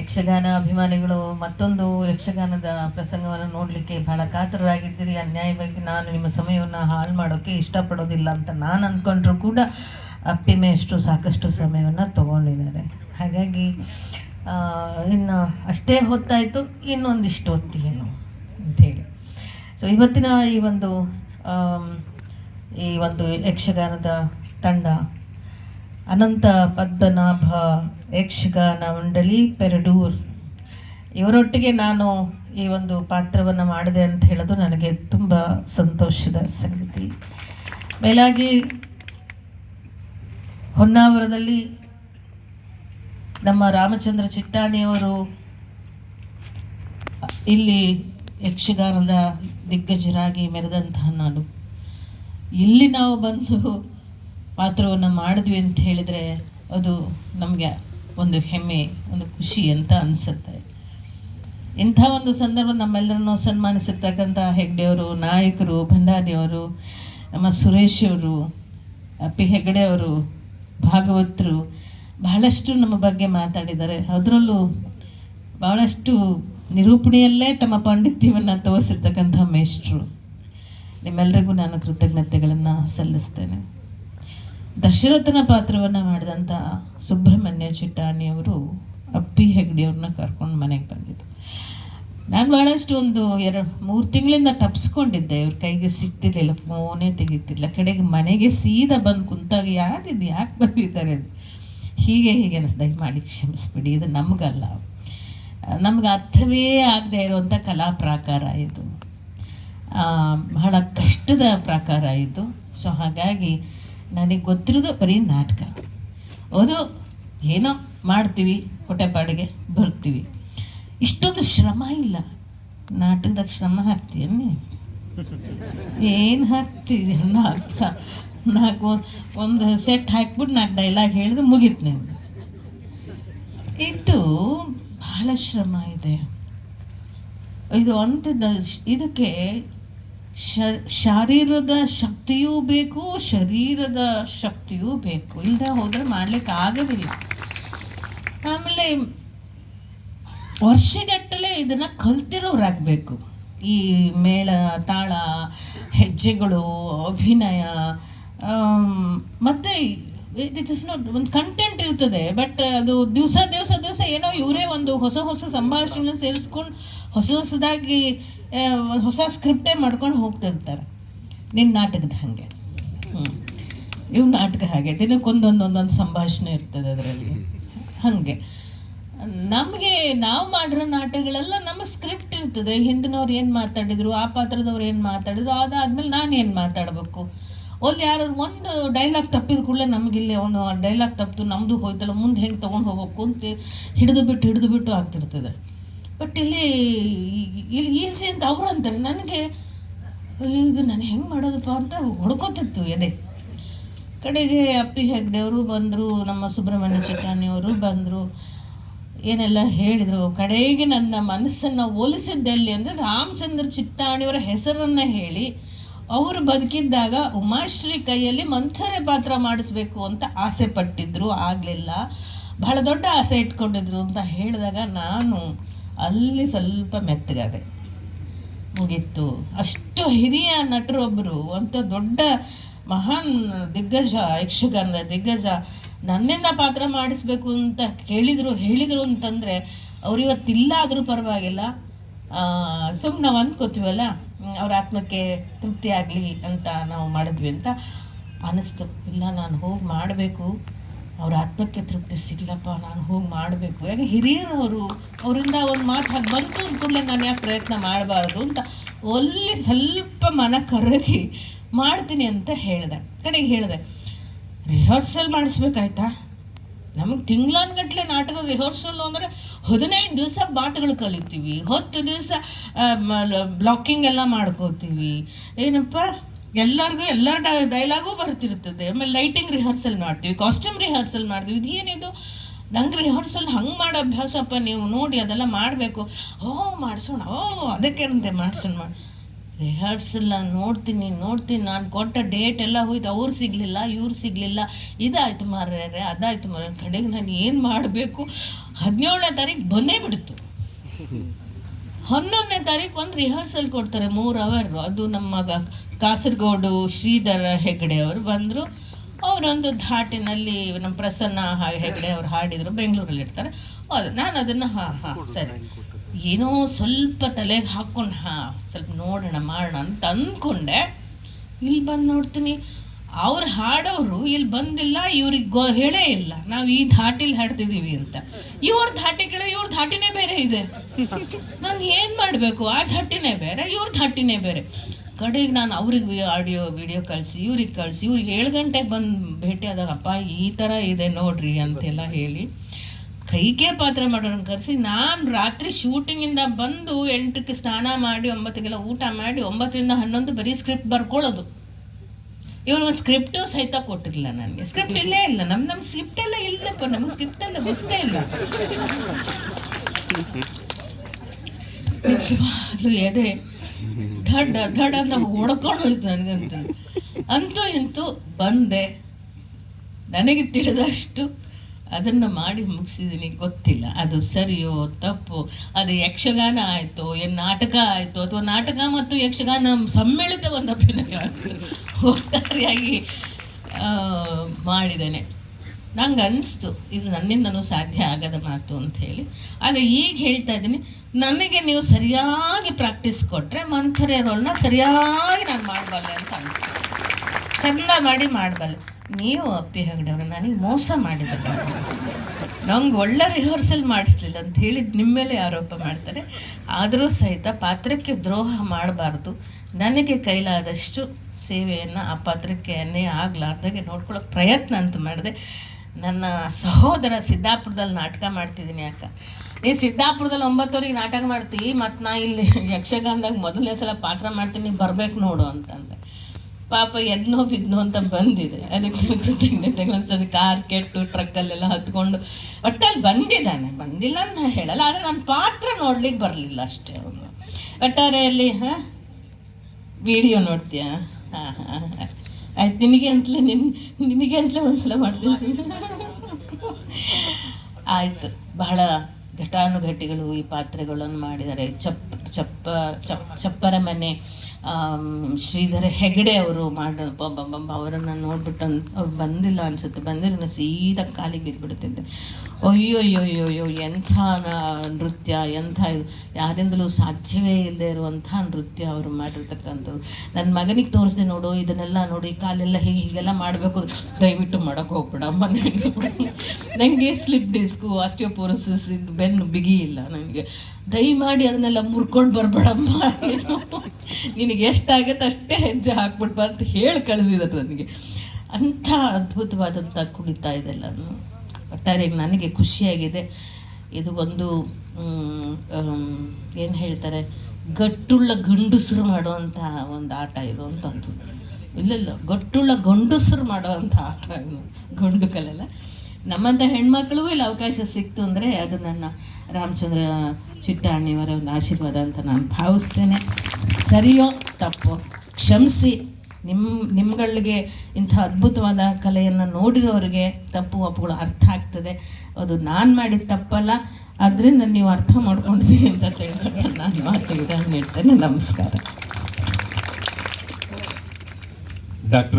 ಯಕ್ಷಗಾನ ಅಭಿಮಾನಿಗಳು ಮತ್ತೊಂದು ಯಕ್ಷಗಾನದ ಪ್ರಸಂಗವನ್ನು ನೋಡಲಿಕ್ಕೆ ಬಹಳ ಕಾತರರಾಗಿದ್ದೀರಿ. ಅನ್ಯಾಯವಾಗಿ ನಾನು ನಿಮ್ಮ ಸಮಯವನ್ನು ಹಾಳು ಮಾಡೋಕ್ಕೆ ಇಷ್ಟಪಡೋದಿಲ್ಲ ಅಂತ ನಾನು ಅಂದ್ಕೊಂಡ್ರೂ ಕೂಡ ಅಪ್ಪಿಮೆಯಷ್ಟು ಸಾಕಷ್ಟು ಸಮಯವನ್ನು ತಗೊಂಡಿದ್ದಾರೆ. ಹಾಗಾಗಿ ಇನ್ನು ಅಷ್ಟೇ ಹೊತ್ತಾಯಿತು, ಇನ್ನೊಂದಿಷ್ಟು ಹೊತ್ತೇನು ಅಂಥೇಳಿ ಸೊ ಇವತ್ತಿನ ಈ ಒಂದು ಈ ಒಂದು ಯಕ್ಷಗಾನದ ತಂಡ ಅನಂತ ಪದ್ಮನಾಭ ಯಕ್ಷಗಾನ ಮಂಡಳಿ ಪೆರಡೂರ್. ಇವರೊಟ್ಟಿಗೆ ನಾನು ಈ ಒಂದು ಪಾತ್ರವನ್ನು ಮಾಡಿದೆ ಅಂತ ಹೇಳೋದು ನನಗೆ ತುಂಬ ಸಂತೋಷದ ಸಂಗತಿ. ಮೇಲಾಗಿ ಹೊನ್ನಾವರದಲ್ಲಿ ನಮ್ಮ ರಾಮಚಂದ್ರ ಚಿಟ್ಟಾಣಿಯವರು ಇಲ್ಲಿ ಯಕ್ಷಗಾನದ ದಿಗ್ಗಜರಾಗಿ ಮೆರೆದಂತಹ ನಾಡು ಇಲ್ಲಿ ನಾವು ಬಂದು ಪಾತ್ರವನ್ನು ಮಾಡಿದ್ವಿ ಅಂತ ಹೇಳಿದರೆ ಅದು ನಮಗೆ ಒಂದು ಹೆಮ್ಮೆ, ಒಂದು ಖುಷಿ ಅಂತ ಅನಿಸುತ್ತೆ. ಇಂಥ ಒಂದು ಸಂದರ್ಭ ನಮ್ಮೆಲ್ಲರನ್ನು ಸನ್ಮಾನಿಸಿರ್ತಕ್ಕಂಥ ಹೆಗ್ಡೆಯವರು, ನಾಯಕರು, ಭಂಡಾರಿಯವರು, ನಮ್ಮ ಸುರೇಶ್ ಅವರು ಪಿ ಹೆಗಡೆ ಅವರು, ಭಾಗವತರು ಬಹಳಷ್ಟು ನಮ್ಮ ಬಗ್ಗೆ ಮಾತಾಡಿದ್ದಾರೆ. ಅದರಲ್ಲೂ ಬಹಳಷ್ಟು ನಿರೂಪಣೆಯಲ್ಲೇ ತಮ್ಮ ಪಾಂಡಿತ್ಯವನ್ನು ತೋರಿಸಿರ್ತಕ್ಕಂಥ ಮೇಷ್ಟ್ರು. ನಿಮ್ಮೆಲ್ಲರಿಗೂ ನಾನು ಕೃತಜ್ಞತೆಗಳನ್ನು ಸಲ್ಲಿಸ್ತೇನೆ. ದಶರಥನ ಪಾತ್ರವನ್ನು ಮಾಡಿದಂಥ ಸುಬ್ರಹ್ಮಣ್ಯ ಚಿಟ್ಟಾಣಿಯವರು ಅಪ್ಪಿ ಹೆಗ್ಡಿಯವ್ರನ್ನ ಕರ್ಕೊಂಡು ಮನೆಗೆ ಬಂದಿದ್ದು ನಾನು ಭಾಳಷ್ಟು ಒಂದು ಎರಡು ಮೂರು ತಿಂಗಳಿಂದ ತಪ್ಸ್ಕೊಂಡಿದ್ದೆ. ಇವ್ರ ಕೈಗೆ ಸಿಗ್ತಿರ್ಲಿಲ್ಲ, ಫೋನೇ ತೆಗಿತಿರ್ಲಿಲ್ಲ. ಕಡೆಗೆ ಮನೆಗೆ ಸೀದಾ ಬಂದು ಕುಂತಾಗ ಯಾರಿದು ಯಾಕೆ ಬಂದಿದ್ದಾರೆ ಅಂತ. ಹೀಗೆ ಹೀಗೆ ಮಾಡಿ ಕ್ಷಮಿಸ್ಬಿಡಿ, ಇದು ನಮಗಲ್ಲ. ನಮ್ಗೆ ಅರ್ಥವೇ ಆಗದೆ ಇರುವಂಥ ಕಲಾ ಪ್ರಾಕಾರ ಇದು. ಬಹಳ ಕಷ್ಟದ ಪ್ರಾಕಾರ ಇದು. ಸೊ ಹಾಗಾಗಿ ನನಗೆ ಗೊತ್ತಿರೋದು ಬರೀ ನಾಟಕ. ಅದು ಏನೋ ಮಾಡ್ತೀವಿ, ಹೊಟ್ಟೆಪಾಡಿಗೆ ಬರ್ತೀವಿ. ಇಷ್ಟೊಂದು ಶ್ರಮ ಇಲ್ಲ. ನಾಟಕದಾಗ ಶ್ರಮ ಹಾಕ್ತೀಯನ್ನಿ ಏನು ಹಾಕ್ತೀವಿ ನಾಲ್ಕು ಸಹ ನಾಲ್ಕು ಒಂದು ಸೆಟ್ ಹಾಕ್ಬಿಟ್ಟು ನಾಲ್ಕು ಡೈಲಾಗ್ ಹೇಳಿದ್ರೆ ಮುಗೀತು ನಾನು ಇದು ಭಾಳ ಶ್ರಮ ಇದೆ. ಇದು ಅಂಥದ್ದು ಇದಕ್ಕೆ ಶ, ಶಾರೀರದ ಶಕ್ತಿಯೂ ಬೇಕು, ಶರೀರದ ಶಕ್ತಿಯೂ ಬೇಕು. ಇಲ್ಲದೆ ಹೋದರೆ ಮಾಡ್ಲಿಕ್ಕೆ ಆಗೋದಿಲ್ಲ. ಆಮೇಲೆ ವರ್ಷಗಟ್ಟಲೆ ಇದನ್ನು ಕಲ್ತಿರೋರಾಗಬೇಕು. ಈ ಮೇಳ, ತಾಳ, ಹೆಜ್ಜೆಗಳು, ಅಭಿನಯ ಮತ್ತು ಇಟ್ ಇಸ್ ನಾಟ್ ಒಂದು ಕಂಟೆಂಟ್ ಇರ್ತದೆ ಬಟ್ ಅದು ದಿವಸ ದಿವಸ ದಿವಸ ಏನೋ ಇವರೇ ಒಂದು ಹೊಸ ಹೊಸ ಸಂಭಾಷಣೆ ಸೇರಿಸ್ಕೊಂಡು ಹೊಸ ಹೊಸದಾಗಿ ಹೊಸ ಸ್ಕ್ರಿಪ್ಟೇ ಮಾಡ್ಕೊಂಡು ಹೋಗ್ತಿರ್ತಾರೆ ನಿನ್ನ ನಾಟಕದ ಹಾಗೆ. ಹ್ಞೂ ಇವ್ ನಾಟಕ ಹಾಗೆ, ದಿನಕ್ಕೊಂದೊಂದು ಒಂದೊಂದು ಸಂಭಾಷಣೆ ಇರ್ತದೆ ಅದರಲ್ಲಿ. ಹಾಗೆ. ನಮಗೆ ನಾವು ಮಾಡಿರೋ ನಾಟಕಗಳೆಲ್ಲ ನಮ್ಮ ಸ್ಕ್ರಿಪ್ಟ್ ಇರ್ತದೆ. ಹಿಂದಿನವ್ರು ಏನು ಮಾತಾಡಿದ್ರು, ಆ ಪಾತ್ರದವ್ರು ಏನು ಮಾತಾಡಿದ್ರು, ಅದಾದ್ಮೇಲೆ ನಾನು ಏನು ಮಾತಾಡಬೇಕು? ಅಲ್ಲಿ ಯಾರು ಒಂದು ಡೈಲಾಗ್ ತಪ್ಪಿದ ಕೂಡಲೇ ನಮಗಿಲ್ಲಿ ಅವನು ಡೈಲಾಗ್ ತಪ್ಪಿತು ನಮ್ಮದು ಹೋಯ್ತಲ್ಲ, ಮುಂದೆ ಹೆಂಗೆ ತೊಗೊಂಡು ಹೋಗ್ಬೇಕು ಅಂತ ಹಿಡಿದು ಬಿಟ್ಟು ಹಿಡಿದು ಬಿಟ್ಟು ಆಗ್ತಿರ್ತದೆ. ಬಟ್ ಇಲ್ಲಿ ಇಲ್ಲಿ ಈಸಿ ಅಂತ ಅವ್ರು ಅಂತಾರೆ. ನನಗೆ ಇದು ನಾನು ಹೆಂಗೆ ಮಾಡೋದಪ್ಪ? ಅಂತ ಹೊಡ್ಕೊತಿತ್ತು ಎದೆ. ಕಡೆಗೆ ಅಪ್ಪಿ ಹೆಗ್ಡೆಯವರು ಬಂದರು, ನಮ್ಮ ಸುಬ್ರಹ್ಮಣ್ಯ ಚಿಟ್ಟಾಣಿಯವರು ಬಂದರು, ಏನೆಲ್ಲ ಹೇಳಿದರು. ಕಡೆಗೆ ನನ್ನ ಮನಸ್ಸನ್ನು ಒಲಿಸಿದ್ದೆಲ್ಲಿ ಅಂದರೆ ರಾಮಚಂದ್ರ ಚಿಟ್ಟಾಣಿಯವರ ಹೆಸರನ್ನು ಹೇಳಿ, ಅವರು ಬದುಕಿದ್ದಾಗ ಉಮಾಶ್ರೀ ಕೈಯಲ್ಲಿ ಮಂಥರೆ ಪಾತ್ರ ಮಾಡಿಸ್ಬೇಕು ಅಂತ ಆಸೆ ಪಟ್ಟಿದ್ರು ಆಗಲಿಲ್ಲ. ಬಹಳ ದೊಡ್ಡ ಆಸೆ ಇಟ್ಕೊಂಡಿದ್ರು ಅಂತ ಹೇಳಿದಾಗ ನಾನು ಅಲ್ಲಿ ಸ್ವಲ್ಪ ಮೆತ್ತಗಾದೆ ಮುಗಿತ್ತು ಅಷ್ಟು ಹಿರಿಯ ನಟರೊಬ್ಬರು ಅಂತ ದೊಡ್ಡ ಮಹಾನ್ ದಿಗ್ಗಜ, ಯಕ್ಷಗಾನದ ದಿಗ್ಗಜ, ನನ್ನಿಂದ ಪಾತ್ರ ಮಾಡಿಸ್ಬೇಕು ಅಂತ ಕೇಳಿದರು, ಹೇಳಿದರು ಅಂತಂದರೆ ಅವ್ರು ಇವತ್ತಿಲ್ಲ ಆದರೂ ಪರವಾಗಿಲ್ಲ. ಸುಮ್ಮನೆ ನಾವು ಅಂದ್ಕೋತೀವಲ್ಲ ಅವ್ರ ಆತ್ಮಕ್ಕೆ ತೃಪ್ತಿ ಆಗಲಿ ಅಂತ ನಾವು ಮಾಡಿದ್ವಿ ಅಂತ ಅನ್ನಿಸ್ತು ಇಲ್ಲ, ನಾನು ಹೋಗಿ ಮಾಡಬೇಕು. ಅವ್ರ ಆತ್ಮಕ್ಕೆ ತೃಪ್ತಿ ಸಿಗ್ಲಪ್ಪ, ನಾನು ಹೋಗಿ ಮಾಡಬೇಕು. ಯಾಕೆ ಹಿರಿಯರು ಅವರು ಅವರಿಂದ ಒಂದು ಮಾತು ಹಾಗೆ ಬಂತು ಅಂದ್ಕೂಡಲೇ ನಾನು ಯಾಕೆ ಪ್ರಯತ್ನ ಮಾಡಬಾರ್ದು ಅಂತ ಒಲ್ಲಿ ಸ್ವಲ್ಪ ಮನ ಕರಗಿ ಮಾಡ್ತೀನಿ ಅಂತ ಹೇಳಿದೆ. ಕಡೆಗೆ ಹೇಳಿದೆ, ರಿಹರ್ಸಲ್ ಮಾಡಿಸ್ಬೇಕಾಯ್ತಾ? ನಮಗೆ ತಿಂಗಳಾನ್ಗಟ್ಲೆ ನಾಟಕದ ರಿಹರ್ಸಲ್ಲು ಅಂದರೆ ಹದಿನೈದು ದಿವಸ ಮಾತುಗಳು ಕಲಿತೀವಿ, ಹತ್ತು ದಿವಸ ಬ್ಲಾಕಿಂಗ್ ಎಲ್ಲ ಮಾಡ್ಕೋತೀವಿ. ಏನಪ್ಪ? ಎಲ್ಲರಿಗೂ ಎಲ್ಲ ಡೈಲಾಗೂ ಬರ್ತಿರ್ತದೆ. ಆಮೇಲೆ ಲೈಟಿಂಗ್ ರಿಹರ್ಸಲ್ ಮಾಡ್ತೀವಿ ಕಾಸ್ಟ್ಯೂಮ್ ರಿಹರ್ಸಲ್ ಮಾಡ್ತೀವಿ. ಇದೇನಿದು ನಂಗೆ ರಿಹರ್ಸಲ್ ಹಂಗೆ ಮಾಡೋ ಅಭ್ಯಾಸಪ್ಪ ನೀವು ನೋಡಿ, ಅದೆಲ್ಲ ಮಾಡಬೇಕು. ಓ, ಮಾಡಿಸೋಣ, ಓ, ಅದಕ್ಕೆ ಅಂತೆ ಮಾಡಿಸೋಣ ಮಾಡಿ. ರಿಹರ್ಸಲ್ ನಾನು ನೋಡ್ತೀನಿ ನೋಡ್ತೀನಿ. ನಾನು ಕೊಟ್ಟ ಡೇಟ್ ಎಲ್ಲ ಹೋಯ್ತು, ಅವ್ರು ಸಿಗಲಿಲ್ಲ, ಇವ್ರು ಸಿಗಲಿಲ್ಲ. ಇದಾಯ್ತು ಮಾರ್ರೆ ಅದಾಯ್ತು ಮಾರ್ರೆ. ಕಡೆಗೆ ನಾನು ಏನು ಮಾಡಬೇಕು? ಹದಿನೇಳನೇ ತಾರೀಕು ಬಂದೇ ಬಿಡ್ತು. ಹನ್ನೊಂದನೇ ತಾರೀಕು ಒಂದು ರಿಹರ್ಸಲ್ ಕೊಡ್ತಾರೆ ಮೂರು ಅವರ್ ಅದು ನಮ್ಮ ಕಾಸರಗೋಡು ಶ್ರೀಧರ ಹೆಗ್ಡೆ ಅವರು ಬಂದರು. ಅವರೊಂದು ಧಾಟಿನಲ್ಲಿ ನಮ್ಮ ಪ್ರಸನ್ನ ಹೆಗ್ಡೆ ಅವ್ರು ಹಾಡಿದರು ಬೆಂಗಳೂರಲ್ಲಿ ಇರ್ತಾರೆ. ಹೌದು ನಾನು ಅದನ್ನು ಹಾಂ ಹಾಂ ಸರಿ. ಏನೋ ಸ್ವಲ್ಪ ತಲೆಗೆ ಹಾಕ್ಕೊಂಡು ಹಾಂ ಸ್ವಲ್ಪ ನೋಡೋಣ ಮಾಡೋಣ ಅಂತ ಅಂದ್ಕೊಂಡೆ. ಇಲ್ಲಿ ಬಂದು ನೋಡ್ತೀನಿ ಅವ್ರು ಹಾಡೋರು ಇಲ್ಲಿ ಬಂದಿಲ್ಲ, ಇವ್ರಿಗೆ ಗೊ, ಹೇಳೇ ಇಲ್ಲ. ನಾವು ಈ ಧಾಟಿಲಿ ಹಾಡ್ತಿದ್ದೀವಿ ಅಂತ. ಇವ್ರ ಧಾಟಿ ಕೇಳ, ಇವ್ರ ಧಾಟಿನೇ ಬೇರೆ ಇದೆ. ನಾನು ಏನು ಮಾಡಬೇಕು? ಆ ಧಾಟಿನೇ ಬೇರೆ, ಇವ್ರ ಧಾಟಿನೇ ಬೇರೆ. ಕಡೆಗೆ ನಾನು ಅವ್ರಿಗೆ ಆಡಿಯೋ, ವಿಡಿಯೋ ಕಳಿಸಿ, ಇವ್ರಿಗೆ ಕಳಿಸಿ ಇವ್ರಿಗೆ ಏಳು ಗಂಟೆಗೆ ಬಂದು ಭೇಟಿ ಆದಾಗ, ಅಪ್ಪ, ಈ ಥರ ಇದೆ ನೋಡ್ರಿ ಅಂತೆಲ್ಲ ಹೇಳಿ, ಕೈಗೆ ಪಾತ್ರ ಮಾಡೋರನ್ನ ಕರೆಸಿ, ನಾನು ರಾತ್ರಿ ಶೂಟಿಂಗಿಂದ ಬಂದು ಎಂಟಕ್ಕೆ ಸ್ನಾನ ಮಾಡಿ, ಒಂಬತ್ತಿಗೆಲ್ಲ ಊಟ ಮಾಡಿ, ಒಂಬತ್ತರಿಂದ ಹನ್ನೊಂದು ಬರೀ ಸ್ಕ್ರಿಪ್ಟ್ ಬರ್ಕೊಳ್ಳೋದು ಇವ್ರು ಒಂದು ಸ್ಕ್ರಿಪ್ಟು ಸಹಿತ ಕೊಟ್ಟಿರಲಿಲ್ಲ ನನಗೆ. ಸ್ಕ್ರಿಪ್ಟ್ ಇಲ್ಲೇ ಇಲ್ಲ. ನಮ್ಮ ನಮ್ಮ ಸ್ಕ್ರಿಪ್ಟ್ ಎಲ್ಲ ಇಲ್ಲಪ್ಪ. ನಮಗೆ ಸ್ಕ್ರಿಪ್ಟ್ ಎಲ್ಲ ಗೊತ್ತೇ ಇಲ್ಲ. ನಿಜವಾಗ್ಲೂ ಎದೆ ಧಡ್ ಧಡ್ ಅಂತ ಹೊಡ್ಕೊಂಡು ಹೋಯ್ತು ನನಗಂತ. ಅಂತೂ ಇಂತೂ ಬಂದೆ. ನನಗೆ ತಿಳಿದಷ್ಟು ಅದನ್ನು ಮಾಡಿ ಮುಗಿಸಿದ್ದೀನಿ ಗೊತ್ತಿಲ್ಲ. ಅದು ಸರಿಯೋ ತಪ್ಪು, ಅದು ಯಕ್ಷಗಾನ ಆಯಿತು, ಏನು ನಾಟಕ ಆಯಿತು, ಅಥವಾ ನಾಟಕ ಮತ್ತು ಯಕ್ಷಗಾನ ಸಮ್ಮಿಳಿತ ಒಂದು ಅಭಿನಯ ಆಯಿತು. ಒಟ್ಟಾರೆಯಾಗಿ ಮಾಡಿದ್ದೇನೆ. ನಂಗೆ ಅನ್ನಿಸ್ತು ಇದು ನನ್ನಿಂದನೂ ಸಾಧ್ಯ ಆಗದ ಮಾತು ಅಂತ ಹೇಳಿ. ಆದರೆ ಈಗ ಹೇಳ್ತಾ ಇದ್ದೀನಿ, ನನಗೆ ನೀವು ಸರಿಯಾಗಿ ಪ್ರಾಕ್ಟೀಸ್ ಕೊಟ್ಟರೆ ಮಂಥರೆ ರೋಲ್ನ ಸರಿಯಾಗಿ ನಾನು ಮಾಡಬಲ್ಲೆ ಅಂತ ಅನಿಸ್ತು. ಚೆಂದ ಮಾಡಿ ಮಾಡಬಲ್ಲೆ. ನೀವು ಅಪ್ಪಿ ಹೆಗಡೆಯವರು ನನಗೆ ಮೋಸ ಮಾಡಿದ್ರು ನಂಗೆ ಒಳ್ಳೆ ರಿಹರ್ಸಲ್ ಮಾಡಿಸ್ಲಿಲ್ಲ ಅಂತ ಹೇಳಿ ನಿಮ್ಮ ಮೇಲೆ ಆರೋಪ ಮಾಡ್ತಾರೆ. ಆದರೂ ಸಹಿತ ಪಾತ್ರಕ್ಕೆ ದ್ರೋಹ ಮಾಡಬಾರ್ದು. ನನಗೆ ಕೈಲಾದಷ್ಟು ಸೇವೆಯನ್ನು ಆ ಪಾತ್ರಕ್ಕೆ ಅನ್ನೇ ಆಗಲಾರ್ದಾಗೆ ನೋಡ್ಕೊಳ್ಳೋ ಪ್ರಯತ್ನ ಅಂತ ಮಾಡಿದೆ. ನನ್ನ ಸಹೋದರ ಸಿದ್ದಾಪುರದಲ್ಲಿ ನಾಟಕ ಮಾಡ್ತಿದ್ದೀನಿ ಅಕ್ಕ. ನೀ ಸಿದ್ದಾಪುರದಲ್ಲಿ ಒಂಬತ್ತುವರೆಗೆ ನಾಟಕ ಮಾಡ್ತೀವಿ ಮತ್ತು ನಾ ಇಲ್ಲಿ ಯಕ್ಷಗಾನದಾಗ ಮೊದಲನೇ ಸಲ ಪಾತ್ರ ಮಾಡ್ತೀನಿ ಬರಬೇಕು ನೋಡು ಅಂತಂದೆ. ಪಾಪ ಎದ್ನೋ ಬಿದ್ನೋ ಅಂತ ಬಂದಿದೆ. ಅದಕ್ಕೆ ಕೃತಜ್ಞತೆಗಳು ಸರಿ ಕಾರ್ ಕೆಟ್ಟು ಟ್ರಕ್ಕಲ್ಲೆಲ್ಲ ಹತ್ಕೊಂಡು ಒಟ್ಟಲ್ಲಿ ಬಂದಿದ್ದಾನೆ. ಬಂದಿಲ್ಲ ಅಂತ ಹೇಳಲ್ಲ, ಆದರೆ ನನ್ನ ಪಾತ್ರ ನೋಡ್ಲಿಕ್ಕೆ ಬರಲಿಲ್ಲ ಅಷ್ಟೇ ಅವನು. ಒಟ್ಟಾರೆಯಲ್ಲಿ, ಹಾಂ? ವಿಡಿಯೋ ನೋಡ್ತೀಯಾ? ಹಾಂ ಹಾಂ ಆಯ್ತು, ನಿನಗೆ ಅಂತಲೇ ನಿನ್ನ ನಿನಗೆ ಅಂತಲೇ ಒಂದ್ಸಲ ಮಾಡ್ತೀನಿ. ಆಯಿತು, ಬಹಳ ಘಟಾನುಘಟಿಗಳು ಈ ಪಾತ್ರೆಗಳನ್ನು ಮಾಡಿದ್ದಾರೆ. ಚಪ್ ಚಪ್ಪ, ಚಪ್, ಚಪ್ಪರ ಮನೆ ಶ್ರೀಧರ ಹೆಗಡೆ ಅವರು ಮಾಡೋ ಅವರನ್ನು ನೋಡ್ಬಿಟ್ಟು ಅವ್ರು ಬಂದಿಲ್ಲ ಅನಿಸುತ್ತೆ. ಬಂದಿಲ್ಲ ಸೀದಾ ಕಾಲಿಗೆ ಬಿದ್ದುಬಿಡುತ್ತಿದ್ದೆ ಅಯ್ಯೋ ಅಯ್ಯೋ ಅಯ್ಯೋ ಅಯ್ಯೋ ಎಂಥ ನೃತ್ಯ, ಎಂಥ ಇದು. ಯಾರಿಂದಲೂ ಸಾಧ್ಯವೇ ಇಲ್ಲದೆ ಇರುವಂಥ ನೃತ್ಯ ಅವರು ಮಾಡಿರ್ತಕ್ಕಂಥದ್ದು. ನನ್ನ ಮಗನಿಗೆ ತೋರಿಸ್ದೆ ನೋಡು, ಇದನ್ನೆಲ್ಲ ನೋಡಿ ಕಾಲೆಲ್ಲ ಹೀಗೆ ಹೀಗೆಲ್ಲ ಮಾಡಬೇಕು. ದಯವಿಟ್ಟು ಮಾಡೋಕ್ಕೆ ಹೋಗ್ಬಿಡ ನನಗೆ ಸ್ಲಿಪ್ ಡಿಸ್ಕು, ಆಸ್ಟಿಯೋಪೋರೋಸಿಸ್ ಇದು ಬೆನ್ನು ಬಿಗಿ ಇಲ್ಲ ನನಗೆ ದಯಮಾಡಿ ಅದನ್ನೆಲ್ಲ ಮುರ್ಕೊಂಡು ಬರಬೇಡಮ್ಮ. ನೀನು ನಿನಗೆ ಎಷ್ಟಾಗುತ್ತೆ ಅಷ್ಟೇ ಹೆಜ್ಜೆ ಹಾಕ್ಬಿಟ್ಬಾ ಅಂತ ಹೇಳಿ ಕಳಿಸಿದ್ರು ನನಗೆ. ಅಂಥ ಅದ್ಭುತವಾದಂಥ ಕುಣಿತ ಇದೆಲ್ಲ. ಒಟ್ಟಾರೆ ನನಗೆ ಖುಷಿಯಾಗಿದೆ. ಇದು ಒಂದು ಏನು ಹೇಳ್ತಾರೆ, ಗಟ್ಟುಳ್ಳ ಗಂಡಸರು ಮಾಡುವಂಥ ಒಂದು ಆಟ ಇದು ಅಂತ ಅಂದ್ರು. ಇಲ್ಲ ಇಲ್ಲ ಗಟ್ಟುಳ್ಳ ಗಂಡಸರು ಮಾಡುವಂಥ ಆಟ ಇದು, ಗಂಡು ಕಲೆಲ್ಲ. ನಮ್ಮಂಥ ಹೆಣ್ಮಕ್ಳಿಗೂ ಇಲ್ಲಿ ಅವಕಾಶ ಸಿಕ್ತು ಅಂದರೆ ಅದು ನನ್ನ ರಾಮಚಂದ್ರ ಚಿಟ್ಟಾಣಿಯವರ ಒಂದು ಆಶೀರ್ವಾದ ಅಂತ ನಾನು ಭಾವಿಸ್ತೇನೆ. ಸರಿಯೋ ತಪ್ಪೋ? ಕ್ಷಮಿಸಿ. ನಿಮ್ಮ ನಿಮ್ಗಳಿಗೆ ಇಂಥ ಅದ್ಭುತವಾದ ಕಲೆಯನ್ನು ನೋಡಿರೋರಿಗೆ ತಪ್ಪು ಒಪ್ಪುಗಳು ಅರ್ಥ ಆಗ್ತದೆ. ಅದು ನಾನು ಮಾಡಿದ ತಪ್ಪಲ್ಲ. ಅದರಿಂದ ನೀವು ಅರ್ಥ ಮಾಡ್ಕೊಂಡಿದ್ದೀನಿ ಅಂತ ತಿಳಿದಾಗ ನಾನು ಮಾತಿಗೆ ಹೇಳ್ತೇನೆ. ನಮಸ್ಕಾರ. ಡಾಕ್ಟರ್